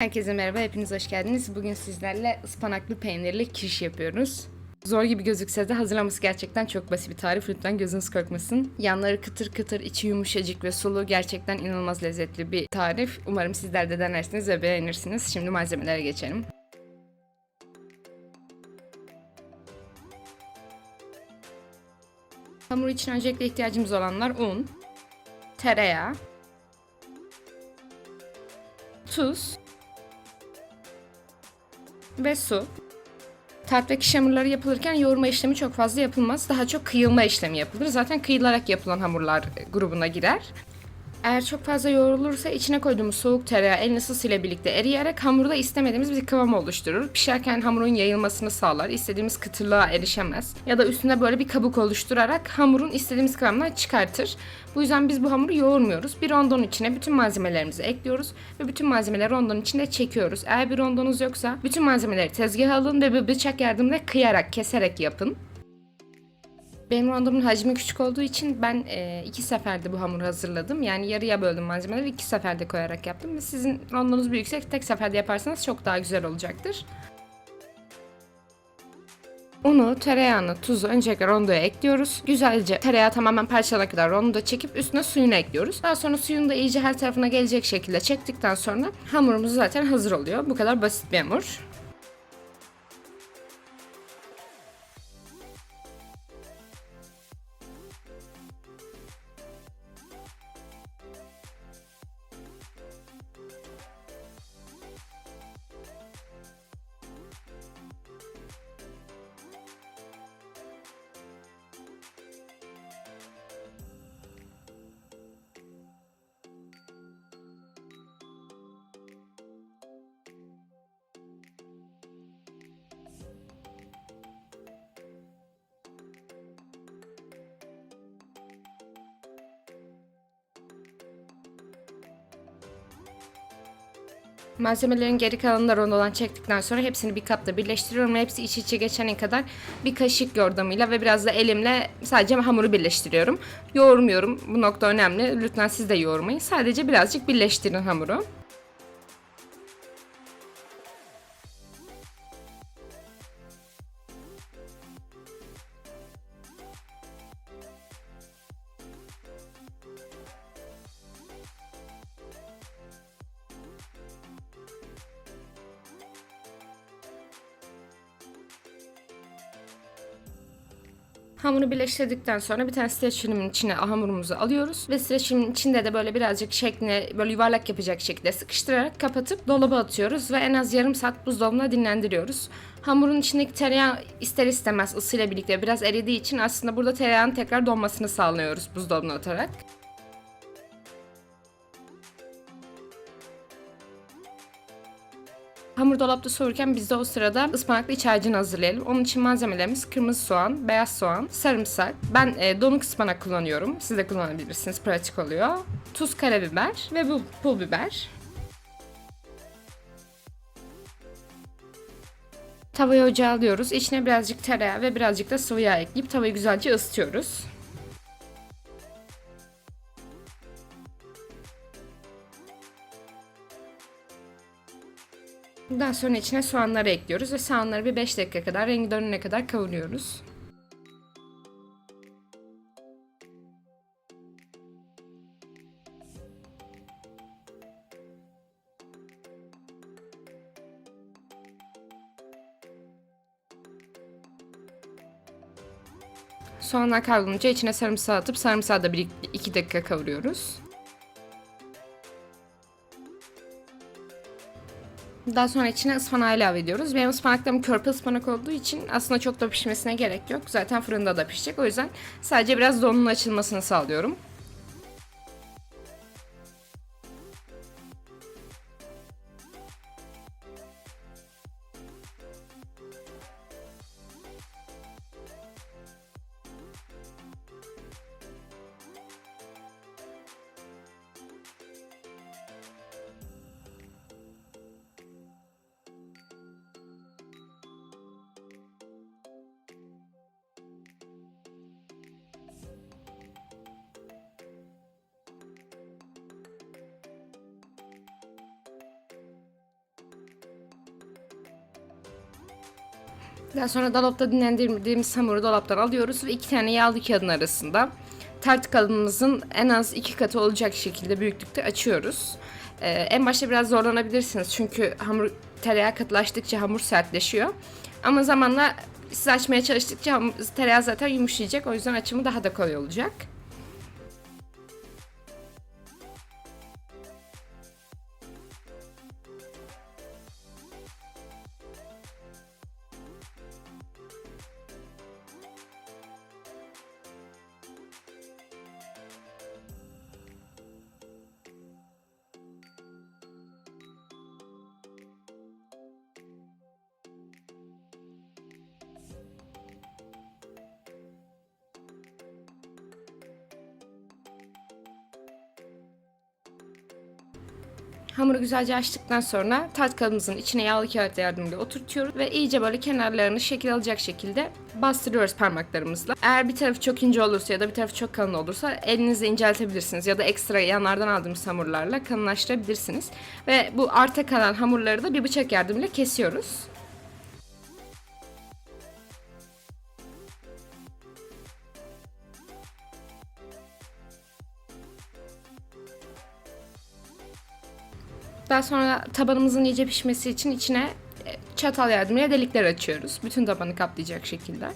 Herkese merhaba, hepiniz hoş geldiniz. Bugün sizlerle ıspanaklı peynirli kiriş yapıyoruz. Zor gibi gözükse de hazırlaması gerçekten çok basit bir tarif. Lütfen gözünüz korkmasın. Yanları kıtır kıtır, içi yumuşacık ve sulu. Gerçekten inanılmaz lezzetli bir tarif. Umarım sizler de denersiniz ve beğenirsiniz. Şimdi malzemelere geçelim. Hamur için öncelikle ihtiyacımız olanlar un, tereyağı, tuz, ve su. Tarttaki hamurları yapılırken yoğurma işlemi çok fazla yapılmaz. Daha çok kıyılma işlemi yapılır. Zaten kıyılarak yapılan hamurlar grubuna girer. Eğer çok fazla yoğrulursa içine koyduğumuz soğuk tereyağı elin ısısıyla birlikte eriyerek hamurda istemediğimiz bir kıvam oluşturur. Pişerken hamurun yayılmasını sağlar. İstediğimiz kıtırlığa erişemez. Ya da üstüne böyle bir kabuk oluşturarak hamurun istediğimiz kıvamdan çıkartır. Bu yüzden biz bu hamuru yoğurmuyoruz. Bir rondonun içine bütün malzemelerimizi ekliyoruz ve bütün malzemeleri rondonun içinde çekiyoruz. Eğer bir rondonuz yoksa bütün malzemeleri tezgaha alın ve bir bıçak yardımıyla kıyarak, keserek yapın. Benim rondomun hacmi küçük olduğu için ben e, iki seferde bu hamuru hazırladım. Yani yarıya böldüm malzemeleri iki seferde koyarak yaptım. Ve sizin rondonuz büyükse tek seferde yaparsanız çok daha güzel olacaktır. Unu, tereyağını, tuzu öncelikle rondoya ekliyoruz. Güzelce tereyağı tamamen parçalana kadar rondoda çekip üstüne suyunu ekliyoruz. Daha sonra suyunu da iyice her tarafına gelecek şekilde çektikten sonra hamurumuz zaten hazır oluyor. Bu kadar basit bir hamur. Malzemelerin geri kalanını da rondodan çektikten sonra hepsini bir kapta birleştiriyorum ve hepsi iç içe geçene kadar bir kaşık yordamıyla ve biraz da elimle sadece hamuru birleştiriyorum. Yoğurmuyorum. Bu nokta önemli. Lütfen siz de yoğurmayın. Sadece birazcık birleştirin hamuru. Hamuru birleştirdikten sonra bir tane streç içine hamurumuzu alıyoruz ve streç içinde de böyle birazcık şekline böyle yuvarlak yapacak şekilde sıkıştırarak kapatıp dolaba atıyoruz ve en az yarım saat buzdolabına dinlendiriyoruz. Hamurun içindeki tereyağı ister istemez ısıyla birlikte biraz eridiği için aslında burada tereyağın tekrar donmasını sağlıyoruz buzdolabına atarak. Hamur dolapta soğurken biz de o sırada ıspanaklı iç harcını hazırlayalım. Onun için malzemelerimiz kırmızı soğan, beyaz soğan, sarımsak. Ben e, donuk ıspanak kullanıyorum. Siz de kullanabilirsiniz. Pratik oluyor. Tuz, karabiber ve bu pul biber. Tavayı ocağa alıyoruz. İçine birazcık tereyağı ve birazcık da sıvı yağ ekleyip tavayı güzelce ısıtıyoruz. Daha sonra içine soğanları ekliyoruz ve soğanları bir 5 dakika kadar rengi dönene kadar kavuruyoruz. Soğanlar kavrulunca içine sarımsağı atıp sarımsağı da 1-2 dakika kavuruyoruz. Daha sonra içine ıspanağı ilave ediyoruz. Benim ıspanaklarım körpe ıspanak olduğu için aslında çok da pişmesine gerek yok. Zaten fırında da pişecek. O yüzden sadece biraz donun açılmasını sağlıyorum. Daha sonra dolapta dinlendirdiğimiz hamuru dolaptan alıyoruz ve iki tane yağlı kağıdın arasında tart kalıbımızın en az iki katı olacak şekilde büyüklükte açıyoruz. Ee, en başta biraz zorlanabilirsiniz çünkü hamur tereyağı katılaştıkça hamur sertleşiyor. Ama zamanla siz açmaya çalıştıkça tereyağı zaten yumuşayacak o yüzden açımı daha da kolay olacak. Hamuru güzelce açtıktan sonra tart kalıbımızın içine yağlı kağıt yardımıyla oturtuyoruz ve iyice böyle kenarlarını şekil alacak şekilde bastırıyoruz parmaklarımızla. Eğer bir tarafı çok ince olursa ya da bir tarafı çok kalın olursa elinizle inceltebilirsiniz ya da ekstra yanlardan aldığımız hamurlarla kalınlaştırabilirsiniz. Ve bu arta kalan hamurları da bir bıçak yardımıyla kesiyoruz. Daha sonra tabanımızın iyice pişmesi için içine e, çatal yardımıyla delikler açıyoruz. Bütün tabanı kaplayacak şekilde.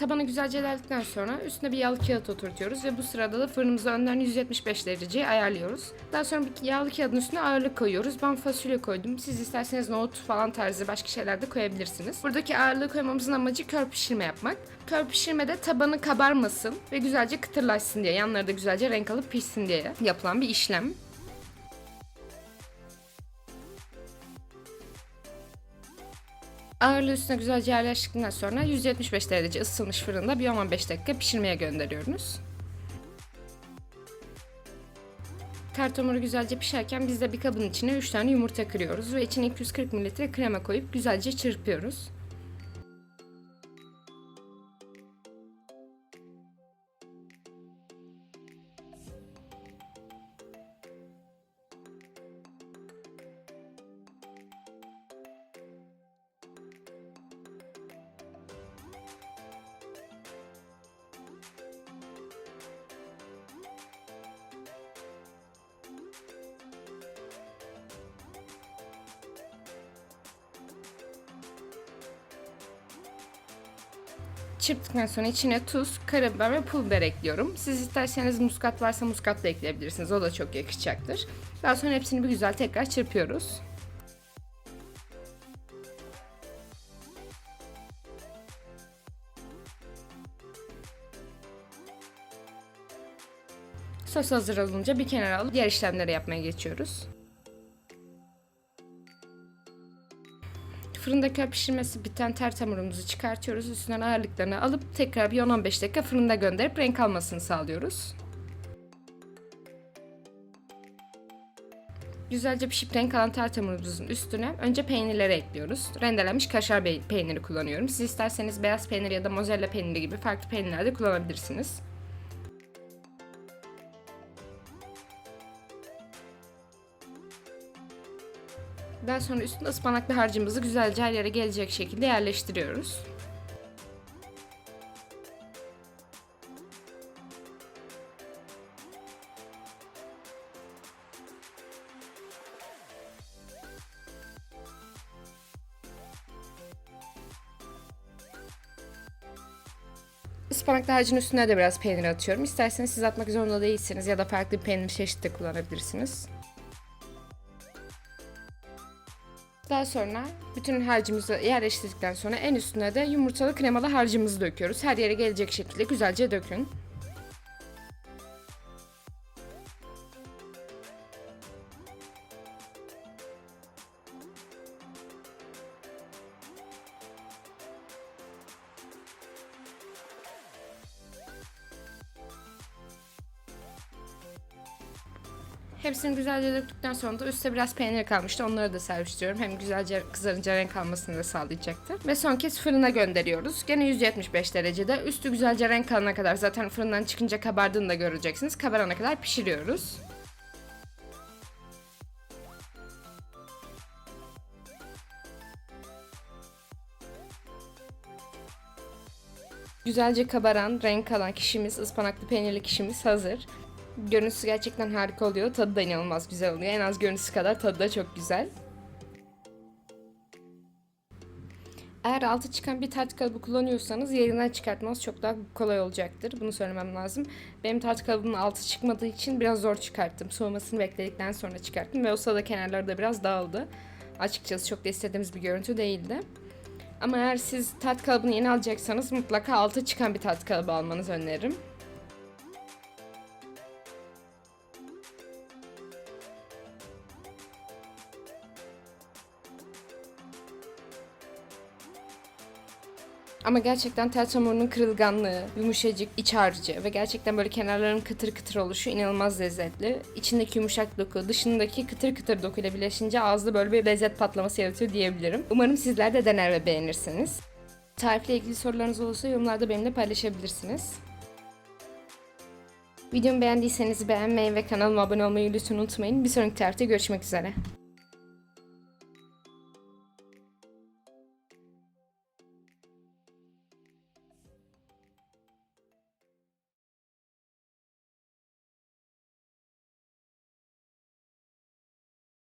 Tabanı güzelce deldikten sonra üstüne bir yağlı kağıt oturtuyoruz ve bu sırada da fırınımızı önden 175 dereceye ayarlıyoruz. Daha sonra bir yağlı kağıdın üstüne ağırlık koyuyoruz. Ben fasulye koydum. Siz isterseniz nohut falan tarzı başka şeyler de koyabilirsiniz. Buradaki ağırlığı koymamızın amacı kör pişirme yapmak. Kör pişirmede tabanı kabarmasın ve güzelce kıtırlaşsın diye, yanları da güzelce renk alıp pişsin diye yapılan bir işlem. Ağırlığı üstüne güzelce yerleştikten sonra 175 derece ısınmış fırında bir 15 dakika pişirmeye gönderiyoruz. Tart hamuru güzelce pişerken biz de bir kabın içine 3 tane yumurta kırıyoruz ve içine 240 ml krema koyup güzelce çırpıyoruz. Çırptıktan sonra içine tuz, karabiber ve pul biber ekliyorum. Siz isterseniz muskat varsa muskat da ekleyebilirsiniz. O da çok yakışacaktır. Daha sonra hepsini bir güzel tekrar çırpıyoruz. Sos hazır olunca bir kenara alıp diğer işlemleri yapmaya geçiyoruz. Fırında pişirmesi biten tert hamurumuzu çıkartıyoruz. Üstünden ağırlıklarını alıp tekrar bir 10-15 dakika fırında gönderip renk almasını sağlıyoruz. Güzelce pişip renk alan tart hamurumuzun üstüne önce peynirleri ekliyoruz. Rendelenmiş kaşar peyniri kullanıyorum. Siz isterseniz beyaz peynir ya da mozzarella peyniri gibi farklı peynirler de kullanabilirsiniz. Daha sonra üstüne ıspanaklı harcımızı güzelce her yere gelecek şekilde yerleştiriyoruz. Ispanaklı harcın üstüne de biraz peynir atıyorum. İsterseniz siz atmak zorunda değilsiniz ya da farklı bir peynir çeşidi de kullanabilirsiniz. Daha sonra bütün harcımızı yerleştirdikten sonra en üstüne de yumurtalı kremalı harcımızı döküyoruz. Her yere gelecek şekilde güzelce dökün. Hepsini güzelce döktükten sonra da üstte biraz peynir kalmıştı. Onları da serpiştiriyorum. Hem güzelce kızarınca renk almasını da sağlayacaktır. Ve son kez fırına gönderiyoruz. Gene 175 derecede. Üstü güzelce renk alana kadar zaten fırından çıkınca kabardığını da göreceksiniz. Kabarana kadar pişiriyoruz. Güzelce kabaran, renk alan kişimiz, ıspanaklı peynirli kişimiz hazır. Görüntüsü gerçekten harika oluyor. Tadı da inanılmaz güzel oluyor. En az görüntüsü kadar tadı da çok güzel. Eğer altı çıkan bir tart kalıbı kullanıyorsanız yerinden çıkartmanız çok daha kolay olacaktır. Bunu söylemem lazım. Benim tart kalıbımın altı çıkmadığı için biraz zor çıkarttım. Soğumasını bekledikten sonra çıkarttım ve o sırada kenarları da biraz dağıldı. Açıkçası çok da istediğimiz bir görüntü değildi. Ama eğer siz tat kalıbını yeni alacaksanız mutlaka altı çıkan bir tat kalıbı almanızı öneririm. Ama gerçekten tel hamurunun kırılganlığı, yumuşacık, iç harcı ve gerçekten böyle kenarların kıtır kıtır oluşu inanılmaz lezzetli. İçindeki yumuşak doku, dışındaki kıtır kıtır dokuyla birleşince ağızda böyle bir lezzet patlaması yaratıyor diyebilirim. Umarım sizler de dener ve beğenirsiniz. Tarifle ilgili sorularınız olursa yorumlarda benimle paylaşabilirsiniz. Videomu beğendiyseniz beğenmeyi ve kanalıma abone olmayı lütfen unutmayın. Bir sonraki tarifte görüşmek üzere.